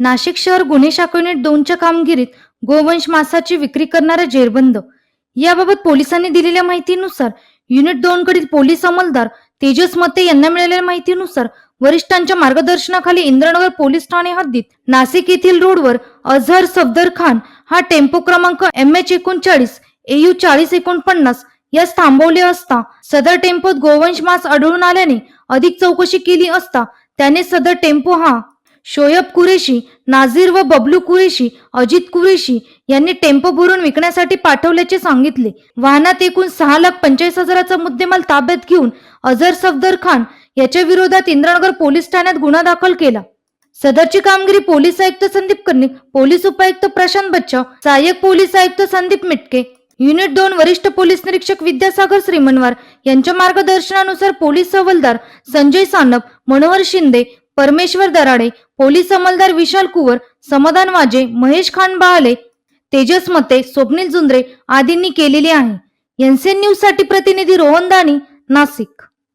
नाशिक शहर गुन्हे शाखा युनिट दोनच्या कामगिरीत गोवंश मासाची विक्री करणारा जेरबंद. याबाबत पोलिसांनी दिलेल्या माहितीनुसार युनिट दोन कडील पोलीस अंमलदार तेजस मते यांना मिळालेल्या माहितीनुसार वरिष्ठांच्या मार्गदर्शनाखाली इंद्रनगर पोलीस ठाणे हद्दीत नाशिक येथील रोडवर अझहर सफदर खान हा टेम्पो क्रमांक एम एच एकोणचाळीस एयू चाळीस एकोणपन्नास यास थांबवले असता सदर टेम्पोत गोवंश मास आढळून आल्याने अधिक चौकशी केली असता त्याने सदर टेम्पो हा शोएब कुरेशी नाझीर व बबलू कुरेशी अजित कुरेशी यांनी टेम्पो भरून विकण्यासाठी पाठवल्याचे सांगितले. वाहनात एकूण सहा लाख पंचेचाळीस हजाराचा मुद्देमाल ताब्यात घेऊन अझर सफदर खान याच्या विरोधात इंद्रनगर पोलीस ठाण्यात गुन्हा दाखल केला. सदरची कामगिरी पोलीस आयुक्त संदीप कर्णिक पोलीस उपायुक्त प्रशांत बच्चाव सहाय्यक पोलीस आयुक्त संदीप मिटके युनिट दोन वरिष्ठ पोलीस निरीक्षक विद्यासागर श्रीमनवार यांच्या मार्गदर्शनानुसार पोलीस हवालदार संजय सानप मनोहर शिंदे परमेश्वर दराडे पोलीस अंमलदार विशाल कुवर समाधान वाजे महेश खान बहाले तेजस मते स्वप्नील जुंद्रे आदींनी केलेली आहे. एनसीएन न्यूजसाठी प्रतिनिधी रोहन दानी नाशिक.